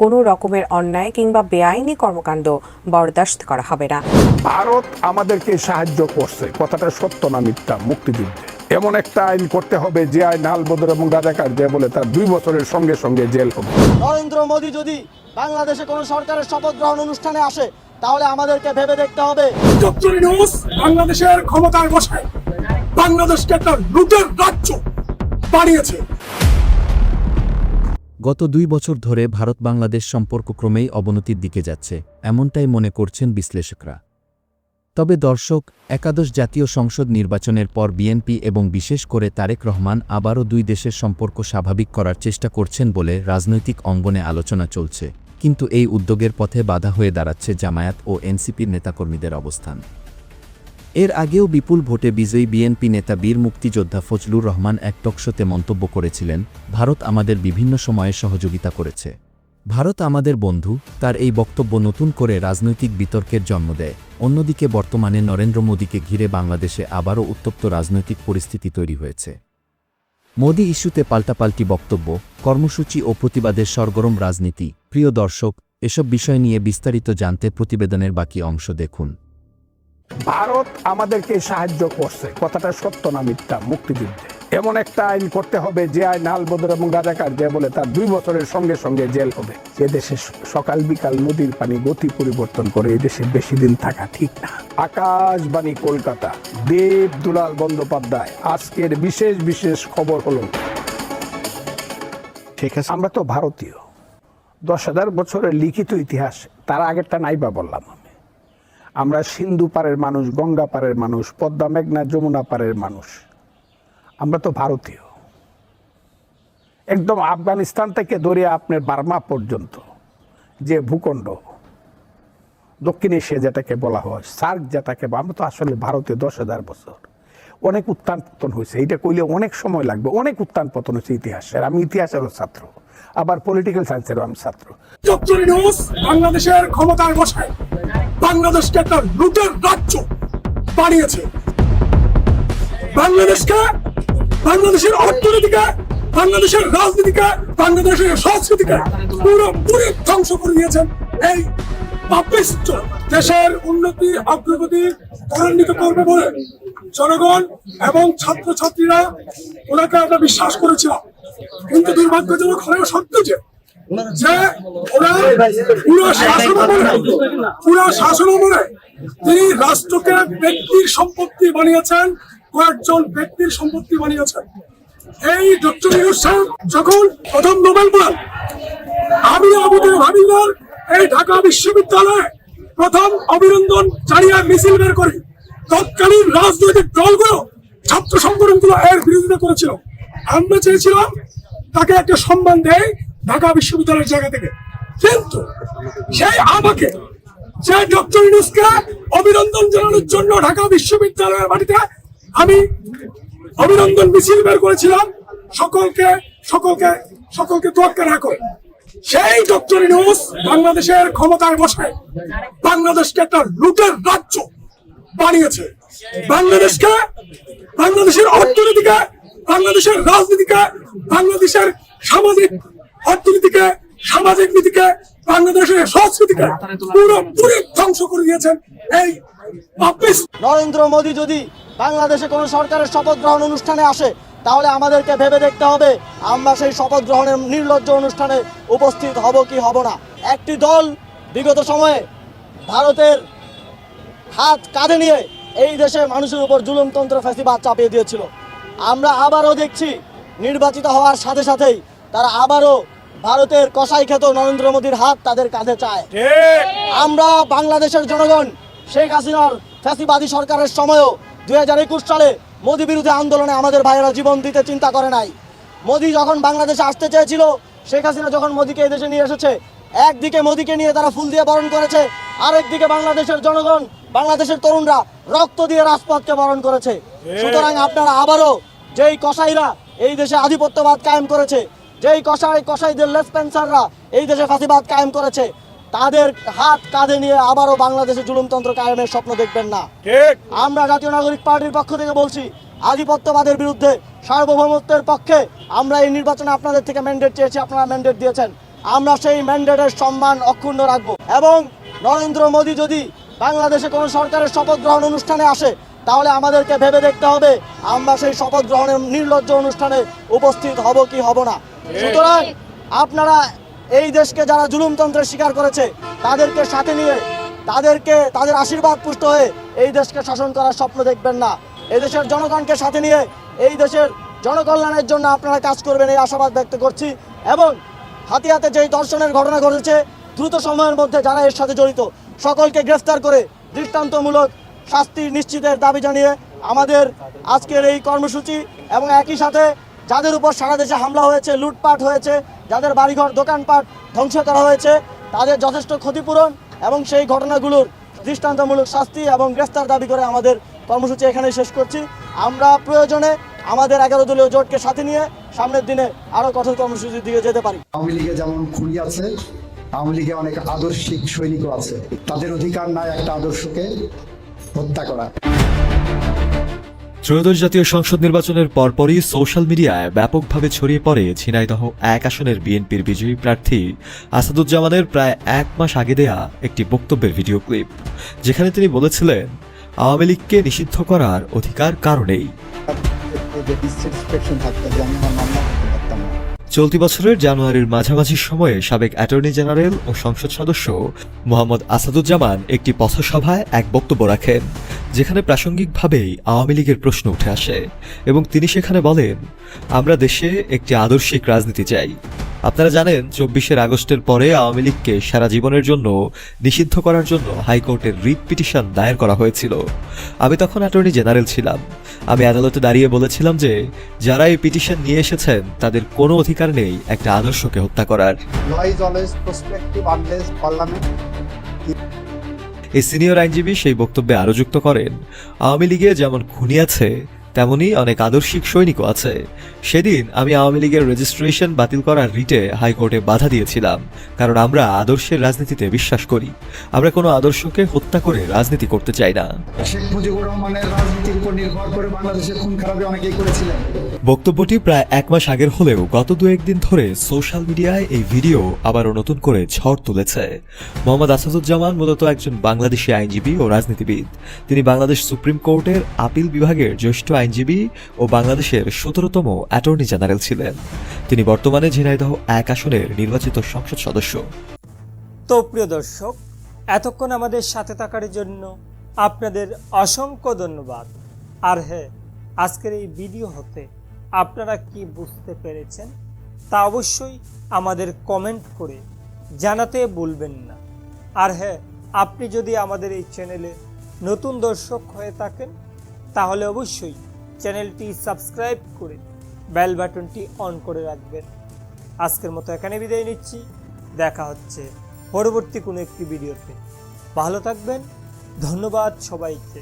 কোনো রকমের অন্যায় কিংবা বেআইনি কর্মকাণ্ড বরদাস্ত করা হবে না। ভারত আমাদেরকে সাহায্য করছে। কথাটা সত্য না মিথ্যা? মুক্তিযুদ্ধে। এমন একটা আইন করতে হবে যে আইন আলবদর এবং রাজাকার যে বলে তার দুই বছরের সঙ্গে সঙ্গে জেল হবে। নরেন্দ্র মোদী যদি বাংলাদেশে কোনো সরকারের শপথ গ্রহণ অনুষ্ঠানে আসে তাহলে আমাদেরকে ভেবে দেখতে হবে। বাংলাদেশের ক্ষমতায় বসে বাংলাদেশকে একটা লুটের রাজ্য বানিয়েছে। গত দুই বছর ধরে ভারত বাংলাদেশ সম্পর্ক ক্রমেই অবনতির দিকে যাচ্ছে, এমনটাই মনে করছেন বিশ্লেষকরা। তবে দর্শক, একাদশ জাতীয় সংসদ নির্বাচনের পর বিএনপি এবং বিশেষ করে তারেক রহমান আবারও দুই দেশের সম্পর্ক স্বাভাবিক করার চেষ্টা করছেন বলে রাজনৈতিক অঙ্গনে আলোচনা চলছে, কিন্তু এই উদ্যোগের পথে বাধা হয়ে দাঁড়াচ্ছে জামায়াত ও এনসিপির নেতাকর্মীদের অবস্থান। এর আগেও বিপুল ভোটে বিজয়ী বিএনপি নেতা বীর মুক্তিযোদ্ধা ফজলুর রহমান এক টকশোতে মন্তব্য করেছিলেন, ভারত আমাদের বিভিন্ন সময়ে সহযোগিতা করেছে। ভারত আমাদের বন্ধু, তার এই বক্তব্য নতুন করে রাজনৈতিক বিতর্কের জন্ম দেয়। অন্যদিকে বর্তমানে নরেন্দ্র মোদীকে ঘিরে বাংলাদেশে আবারও উত্তপ্ত রাজনৈতিক পরিস্থিতি তৈরি হয়েছে। মোদী ইস্যুতে পাল্টাপাল্টি বক্তব্য, কর্মসূচি ও প্রতিবাদের সরগরম রাজনীতি। প্রিয় দর্শক, এসব বিষয় নিয়ে বিস্তারিত জানতে প্রতিবেদনের বাকি অংশ দেখুন। ভারত আমাদেরকে সাহায্য করছে। কথাটা সত্য না মিথ্যা? মুক্তিযুদ্ধে। এমন একটা আইন করতে হবে যে আইন আলবদর এবং রাজাকার যে বলে তার দুই বছরের সঙ্গে সঙ্গে জেল হবে। যে দেশে সকাল বিকাল নদীর পানি গতি পরিবর্তন করে এই দেশে বেশি দিন থাকা ঠিক না। আকাশবাণী কলকাতা দেব দুলাল বন্দ্যোপাধ্যায় আজকের বিশেষ বিশেষ খবর হলো ঠিক আছে। আমরা তো ভারতীয়। দশ হাজার বছরের লিখিত ইতিহাস তার আগেরটা নাইবা বললাম। আমরা সিন্ধু পারের মানুষ, গঙ্গা পারের মানুষ, পদ্মা মেঘনা যমুনা পারের মানুষ। আমরা তো ভারতীয়। একদম আফগানিস্তান থেকে ধরে আপনার বার্মা পর্যন্ত, যে ভূখণ্ড, দক্ষিণ এশিয়া যেটাকে বলা হয়, সার্ক যেটাকে আমরা তো আসলে ভারতীয় দশ হাজার বছর। অনেক উত্থান পতন হয়েছে। এইটা কইলে অনেক সময় লাগবে। অনেক উত্থান পতন হয়েছে ইতিহাসের। আমি ইতিহাসেরও ছাত্র। আবার পলিটিক্যাল সায়েন্সেরও আমি ছাত্র। বাংলাদেশের ক্ষমতায় বসে বাংলাদেশকে একটা লুটের রাজ্য বানিয়েছে। বাংলাদেশকে বাংলাদেশের অর্থনীতিকে, বাংলাদেশের রাজনীতিকে, বাংলাদেশের সংস্কৃতিকে ধ্বংস করে দিয়েছেন এই পাপিষ্ট দেশের উন্নতি, অগ্রগতি ত্বরান্বিত করবে বলে জনগণ এবং ছাত্রছাত্রীরা ওনাকে আমরা বিশ্বাস করেছিলাম। কিন্তু দুর্ভাগ্যজনক হলেও সত্য যে ওনার পুরো শাসন পুরো শাসন তিনি রাষ্ট্রকে ব্যক্তির সম্পত্তি বানিয়েছেন, কয়েকজন ব্যক্তির সম্পত্তি বানিয়েছেন। এই ডক্টর ইউনুস যখন প্রথম নোবেল পান আমি আমাদের ভাবিদার এই ঢাকা বিশ্ববিদ্যালয়ে প্রথম অভিনন্দন জানিয়ে মিছিল বের করি তৎকালীন রাজনৈতিক দলগুলো ছাত্র সংগঠনগুলো এর বিরোধিতা করেছিল। আমরা চেয়েছিলাম তাকে একটা সম্মান দেয় ঢাকা বিশ্ববিদ্যালয়ের জায়গা থেকে। কিন্তু সেই আমাকে যে ডক্টর ইউনুসকে অভিনন্দন জানানোর জন্য ঢাকা বিশ্ববিদ্যালয়ের মাটিতে আমি অভিনন্দন মিছিল বের করেছিলাম। সকলকে সকলকে সকলকে তোয়াক্কা করে। সেই ডক্টর ইউনুস বাংলাদেশের ক্ষমতায় বসে বাংলাদেশকে একটা লুটের রাজ্য বানিয়েছে। বাংলাদেশকে, বাংলাদেশের অর্থনীতিকে, বাংলাদেশের রাজনীতিকে, বাংলাদেশের সামাজিক অর্থনীতিকে, সামাজিক নীতিকে, বাংলাদেশের সংস্কৃতিকে পুরোপুরি ধ্বংস করে দিয়েছেন এই নরেন্দ্র মোদী যদি বাংলাদেশে কোনো সরকারের শপথ গ্রহণ অনুষ্ঠানে আসে তাহলে আমাদেরকে ভেবে দেখতে হবে আমরা সেই শপথ গ্রহণের নির্লজ্জ অনুষ্ঠানে উপস্থিত হব কি হব না। একটি দল বিগত সময়ে ভারতের হাত কাঁধে নিয়ে এই দেশের মানুষের উপর জুলুমতন্ত্র ফ্যাসিবাদ চাপিয়ে দিয়েছিল। আমরা আবারও দেখছি নির্বাচিত হওয়ার সাথে সাথেই তারা আবারও ভারতের কসাই খ্যাত নরেন্দ্র মোদীর হাত তাদের কাঁধে চায়। আমরা বাংলাদেশের জনগণ শেখ হাসিনার ফ্যাসিবাদী সরকারের সময়ও দুই হাজার একুশ সালে মোদী বিরুদ্ধে আন্দোলনে আমাদের ভাইয়েরা জীবন দিতে চিন্তা করে নাই। মোদী যখন বাংলাদেশে আসতে চেয়েছিল শেখ হাসিনা যখন মোদীকে এদেশে নিয়ে এসেছে একদিকে মোদীকে নিয়ে তারা ফুল দিয়ে বরণ করেছে আরেকদিকে বাংলাদেশের জনগণ বাংলাদেশের তরুণরা রক্ত দিয়ে রাজপথকে বরণ করেছে। সুতরাং আপনারা আবারও যেই কসাইরা এই দেশে আধিপত্যবাদ কায়েম করেছে যেই কসাই কসাইদের লেসপেন্সাররা এই দেশে ফাঁসিবাদ কায়েম করেছে তাদের হাত কাঁধে নিয়ে আবারও বাংলাদেশে জুলুমতন্ত্র কায়েমের স্বপ্ন দেখবেন না। আমরা জাতীয় নাগরিক পার্টির পক্ষ থেকে বলছি আধিপত্যবাদের বিরুদ্ধে সার্বভৌমত্বের পক্ষে আমরা এই নির্বাচনে আপনাদের থেকে ম্যান্ডেট চেয়েছি আপনারা ম্যান্ডেট দিয়েছেন। আমরা সেই ম্যান্ডেটের সম্মান অক্ষুণ্ণ রাখব এবং নরেন্দ্র মোদী যদি বাংলাদেশে কোনো সরকারের শপথ গ্রহণ অনুষ্ঠানে আসে তাহলে আমাদেরকে ভেবে দেখতে হবে আমরা সেই শপথ গ্রহণের নির্লজ্জ অনুষ্ঠানে উপস্থিত হব কি হব না। সুতরাং আপনারা এই দেশকে যারা জুলুমতন্ত্রের শিকার করেছে, তাদেরকে সাথে নিয়ে, তাদেরকে, তাদের আশীর্বাদ পুষ্ট হয়ে এই দেশকে শাসন করার স্বপ্ন দেখবেন না। এই দেশের জনগণকে সাথে নিয়ে এই দেশের জনকল্যাণের জন্য আপনারা কাজ করবেন, এই আশাবাদ ব্যক্ত করছি। এবং হাতিয়াতে যেই দর্শনের ঘটনা ঘটেছে, দ্রুত সময়ের মধ্যে যারা এর সাথে জড়িত, সকলকে গ্রেফতার করে দৃষ্টান্তমূলক শাস্তি নিশ্চিতের দাবি জানিয়ে আমাদের আজকের এই কর্মসূচি এবং একই সাথে যাদের উপর সারা দেশে হামলা হয়েছে, লুটপাট হয়েছে, যাদের বাড়িঘর, দোকানপাট ধ্বংস করা হয়েছে, তাদের যথেষ্ট ক্ষতিপূরণ এবং সেই ঘটনাগুলোর দৃষ্টান্তমূলক শাস্তি এবং গ্রেফতার দাবি করে আমাদের কর্মসূচি এখানে শেষ করছি। আমরা প্রয়োজনে আমাদের এগারো দলীয় জোটকে সাথে নিয়ে সামনের দিনে আরও কঠোর কর্মসূচির দিকে যেতে পারি। আওয়ামী লীগে যেমন খুনি আছে, আওয়ামী লীগে অনেক আদর্শিক সৈনিকও আছে। তাদের অধিকার নাই একটা আদর্শকে হত্যা করা। ত্রয়োদশ জাতীয় সংসদ নির্বাচনের পরপরই সোশ্যাল মিডিয়ায় ব্যাপকভাবে ছড়িয়ে পড়ে ঝিনাইদহ এক আসনের বিএনপির বিজয়ী প্রার্থী আসাদুজ্জামানের প্রায় এক মাস আগে দেয়া একটি বক্তব্যের ভিডিও ক্লিপ, যেখানে তিনি বলেছিলেন, আওয়ামী লীগকে নিষিদ্ধ করার অধিকার কারণেই। চলতি বছরের জানুয়ারির মাঝামাঝি সময়ে সাবেক অ্যাটর্নি জেনারেল ও সংসদ সদস্য মোহাম্মদ আসাদুজ্জামান একটি পথসভায় এক বক্তব্য রাখেন। যেখানে প্রাসঙ্গিকভাবেই আওয়ামী লীগের প্রশ্ন উঠে আসে এবং তিনি সেখানে বলেন, আমরা দেশে একটি আদর্শিক রাজনীতি চাই। আপনারা জানেন, চব্বিশের আগস্টের পরে আওয়ামী লীগকে সারা জীবনের জন্য নিষিদ্ধ করার জন্য হাইকোর্টের রিট পিটিশন দায়ের করা হয়েছিল। আমি তখন অ্যাটর্নি জেনারেল ছিলাম। আমি আদালতে দাঁড়িয়ে বলেছিলাম যে, যারা এই পিটিশন নিয়ে এসেছেন, তাদের কোনো অধিকার নেই একটা আদর্শকে হত্যা করার। এই সিনিয়র আইনজীবী সেই বক্তব্যে আরও যুক্ত করেন আওয়ামী লীগে যেমন খুনি আছে তেমনি অনেক আদর্শিক সৈনিকও আছে। সেদিন আমি আওয়ামী লীগের রেজিস্ট্রেশন বাতিল করার রিটে হাইকোর্টে বাধা দিয়েছিলাম কারণ আমরা আদর্শের রাজনীতিতে বিশ্বাস করি। আমরা কোনো আদর্শকে হত্যা করে রাজনীতি করতে চাই না। শেখ মুজিবুর রহমানের রাজনীতির উপর নির্ভর করে বাংলাদেশে খুন খারাপে অনেকেই করেছিলেন। বক্তব্যটি প্রায় এক মাস আগের হলেও গত দু একদিন ধরে সোশ্যাল মিডিয়ায় এই ভিডিও আবারও নতুন করে ঝড় তুলেছে। মোহাম্মদ আসাদুজ্জামান মূলত একজন বাংলাদেশি আইনজীবী ও রাজনীতিবিদ। তিনি বাংলাদেশ সুপ্রিম কোর্টের আপিল বিভাগের জ্যেষ্ঠ আইনজীবী ও বাংলাদেশের সতেরোতম অ্যাটর্নি জেনারেল ছিলেন। তিনি বর্তমানে ঝিনাইদহ এক আসনের নির্বাচিত সংসদ সদস্য। তো প্রিয় দর্শক, এতক্ষণ আমাদের সাথে থাকার জন্য আপনাদের অসংখ্য ধন্যবাদ। আর হ্যাঁ আজকের এই ভিডিও হতে আপনারা কি বুঝতে পেরেছেন তা অবশ্যই আমাদের কমেন্ট করে জানাতে ভুলবেন না। আর হ্যাঁ আপনি যদি আমাদের এই চ্যানেলে নতুন দর্শক হয়ে থাকেন, তাহলে অবশ্যই চ্যানেলটি সাবস্ক্রাইব করে বেল বাটনটি অন করে রাখবেন। আজকের মতো এখানে বিদায় নিচ্ছি। দেখা হচ্ছে পরবর্তী কোনো একটি ভিডিওতে। ভালো থাকবেন। ধন্যবাদ সবাইকে।